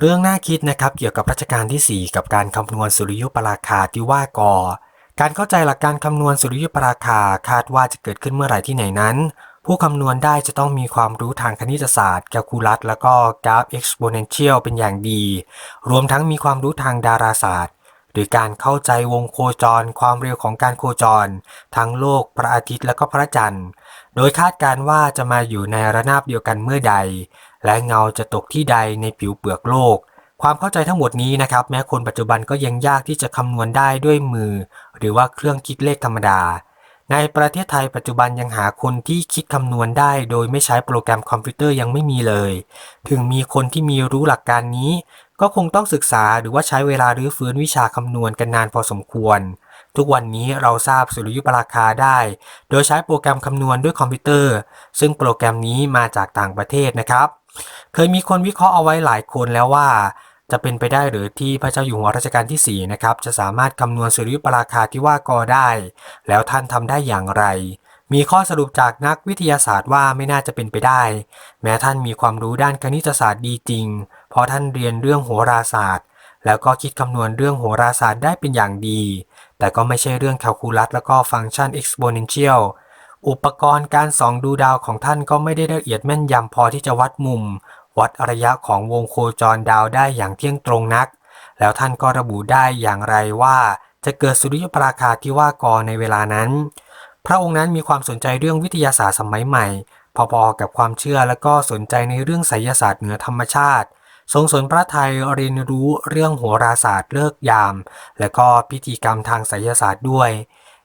เรื่องน่าคิดนะครับเกี่ยวกับรัชกาลที่ 4 กับการคำนวณสุริยุปราคาที่ว่ากอการเข้าใจหลักการคำนวณสุริยุปราคาคาดว่าจะเกิดขึ้นเมื่อไหร่ที่ไหนนั้น ผู้คำนวณได้จะต้องมีความรู้ทางคณิตศาสตร์แคลคูลัสแล้วก็กราฟเอ็กซ์โพเนนเชียลเป็นอย่างดี รวมทั้งมีความรู้ทางดาราศาสตร์ หรือการเข้าใจวงโคจร ความเร็วของการโคจร ทั้งโลกพระอาทิตย์และก็พระจันทร์ โดยคาดการณ์ว่าจะมาอยู่ในระนาบเดียวกันเมื่อใด และเงาจะตกที่ใดในผิวเปลือกโลก ความเข้าใจทั้งหมดนี้นะครับ แม้คนปัจจุบันก็ยังยากที่จะคำนวณได้ด้วยมือ หรือว่าเครื่องคิดเลขธรรมดา ในประเทศไทยปัจจุบันยังหาคนที่คิดคำนวณได้ โดยไม่ใช้โปรแกรมคอมพิวเตอร์ยังไม่มีเลย ถึงมีคนที่มีรู้หลักการนี้ ก็คงต้องศึกษาหรือว่าใช้เวลารื้อฟื้นวิชาคำนวณกันนานพอสมควรทุกวันนี้เราทราบสุริยุปราคาได้ โดยใช้โปรแกรมคำนวณด้วยคอมพิวเตอร์ ซึ่งโปรแกรมนี้มาจากต่างประเทศนะครับ เคยมีคนวิเคราะห์เอาไว้หลายคนแล้วว่า จะเป็นไปได้หรือที่พระเจ้าอยู่หัวรัชกาลที่4นะครับจะสามารถคำนวณสุริยุปราคาที่ว่ากอได้ แล้วท่านทำได้อย่างไร มีข้อสรุปจากนักวิทยาศาสตร์ว่าไม่น่าจะเป็นไปได้ แม้ท่านมีความรู้ด้านคณิตศาสตร์ดีจริง เพราะท่านเรียนเรื่องโหราศาสตร์ แล้วก็คิดคำนวณเรื่องโหราศาสตร์ได้เป็นอย่างดี แต่ก็ไม่ใช่เรื่องแคลคูลัสแล้วก็ฟังก์ชัน exponential อุ อุปกรณ์การส่องดูดาวของท่านก็ไม่ได้ละเอียดแม่นยำพอที่จะวัดมุม วัดระยะของวงโคจรดาวได้อย่างเที่ยงตรงนัก แล้วท่านก็ระบุได้อย่างไรว่า จะเกิดสุริยุปราคาที่ว่ากอในเวลานั้น พระองค์นั้นมีความสนใจเรื่องวิทยาศาสตร์สมัยใหม่ พอๆกับความเชื่อและก็สนใจในเรื่องไสยศาสตร์เหนือธรรมชาติทรงสนพระไทยเรียนรู้เรื่องโหราศาสตร์เลิกยาม และก็พิธีกรรมทางไสยศาสตร์ด้วย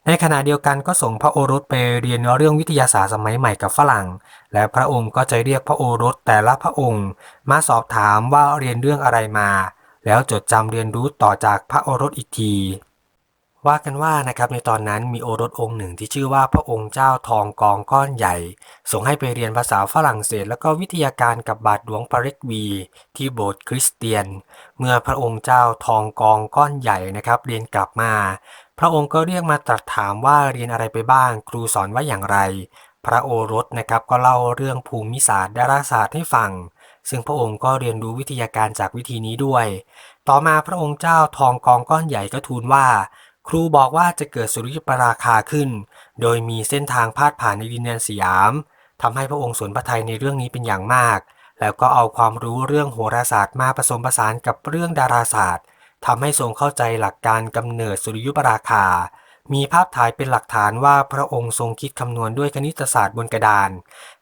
ในขณะเดียวกันก็ส่งพระโอรสไปเรียนเรื่องวิทยาศาสตร์สมัยใหม่กับฝรั่ง และพระองค์ก็จะเรียกพระโอรสแต่ละพระองค์ มาสอบถามว่าเรียนเรื่องอะไรมา แล้วจดจำเรียนรู้ต่อจากพระโอรสอีกที ว่ากันว่านะครับในตอนนั้นมีโอรสองค์หนึ่งที่ชื่อว่าพระองค์เจ้าทองกองก้อนใหญ่ ส่งให้ไปเรียนภาษาฝรั่งเศส แล้วก็วิทยาการกับบาทหลวงปาเรกวี ที่โบสถ์คริสเตียน เมื่อพระองค์เจ้าทองกองก้อนใหญ่นะครับ เรียนกลับมา พระองค์ก็เรียกมาตรัสถามว่าเรียนอะไรไปบ้าง ครูสอนว่าอย่างไร พระโอรสนะครับก็เล่าเรื่องภูมิศาสตร์ดาราศาสตร์ให้ฟังซึ่งพระองค์ก็เรียนรู้วิทยาการจากวิธีนี้ด้วย ต่อมาพระองค์เจ้าทองกองก้อนใหญ่ก็ทูลว่า ครูบอกว่าจะเกิดสุริยุปราคาขึ้น โดยมีเส้นทางพาดผ่านในดินแดนสยามทำให้พระองค์สนพระทัยในเรื่องนี้เป็นอย่างมาก แล้วก็เอาความรู้เรื่องโหราศาสตร์มาผสมผสานกับเรื่องดาราศาสตร์ทำให้ทรงเข้าใจหลักการกำเนิดสุริยุปราคา มีภาพถ่ายเป็นหลักฐานว่าพระองค์ทรงคิดคำนวณด้วยคณิตศาสตร์บนกระดาน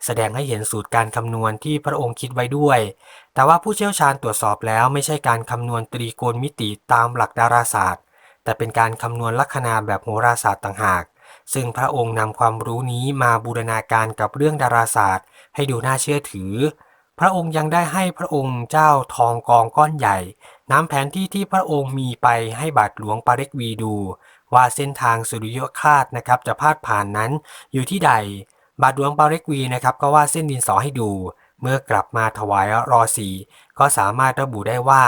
แสดงให้เห็นสูตรการคำนวณที่พระองค์คิดไว้ด้วย แต่ว่าผู้เชี่ยวชาญตรวจสอบแล้วไม่ใช่การคำนวณตรีโกณมิติตามหลักดาราศาสตร์ แต่เป็นการคำนวณลัคนาแบบโหราศาสตร์ต่างหาก ซึ่งพระองค์นำความรู้นี้มาบูรณาการกับเรื่องดาราศาสตร์ ให้ดูน่าเชื่อถือ พระองค์ยังได้ให้พระองค์เจ้าทองกองก้อนใหญ่นำแผนที่ที่พระองค์มีไปให้บาทหลวงปาเรกวีดู ว่าเส้นทางสุริยคาตนะครับจะพาดผ่านนั้นอยู่ที่ใด บาทหลวงปาเรกวีนะครับก็ว่าเส้นดินสอให้ดู เมื่อกลับมาถวายรอสีก็สามารถระบุได้ว่า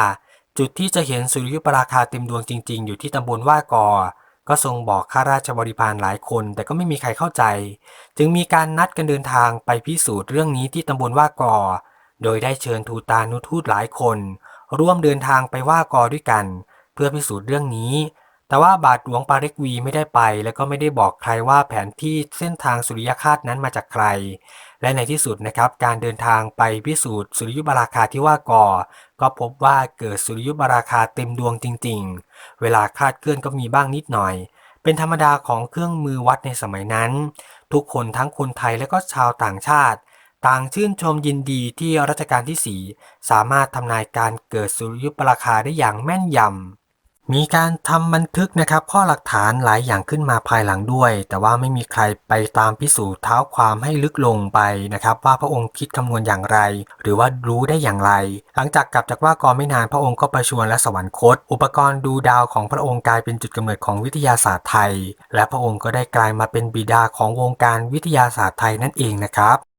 จุดที่จะเห็นสุริยุปราคาเต็มดวงจริง ๆ อยู่ที่ตำบลว่ากอ ก็ทรงบอกข้าราชบริพารหลายคน แต่ก็ไม่มีใครเข้าใจ จึงมีการนัดกันเดินทางไปพิสูจน์เรื่องนี้ที่ตำบลว่ากอ โดยได้เชิญทูตานุทูตหลายคน ร่วมเดินทางไปว่ากอด้วยกัน เพื่อพิสูจน์เรื่องนี้ แต่ว่าบาทหลวงปาเรกวีไม่ได้ไป และก็ไม่ได้บอกใครว่าแผนที่เส้นทางสุริยคาตนั้นมาจากใคร และในที่สุดนะครับการเดินทางไปพิสูจน์สุริยุปราคาที่ว่าก่อ ก็พบว่าเกิดสุริยุปราคาเต็มดวงจริง ๆ เวลาคลาดเคลื่อนก็มีบ้างนิดหน่อย เป็นธรรมดาของเครื่องมือวัดในสมัยนั้น ทุกคนทั้งคนไทยและก็ชาวต่างชาติ ต่างชื่นชมยินดีที่รัชกาลที่ 4 สามารถทำนายการเกิดสุริยุปราคาได้อย่างแม่นยำ มีการทำบันทึกนะครับข้อหลักฐานหลายอย่างขึ้นมาภายหลังด้วย แต่ว่าไม่มีใครไปตามพิสูจน์เท้าความให้ลึกลงไปนะครับ ว่าพระองค์คิดคำนวณอย่างไร หรือว่ารู้ได้อย่างไร หลังจากกลับจากว่ากอไม่นานพระองค์ก็ประชวรและสวรรคต อุปกรณ์ดูดาวของพระองค์กลายเป็นจุดกำเนิดของวิทยาศาสตร์ไทย และพระองค์ก็ได้กลายมาเป็นบิดาของวงการวิทยาศาสตร์ไทยนั่นเองนะครับ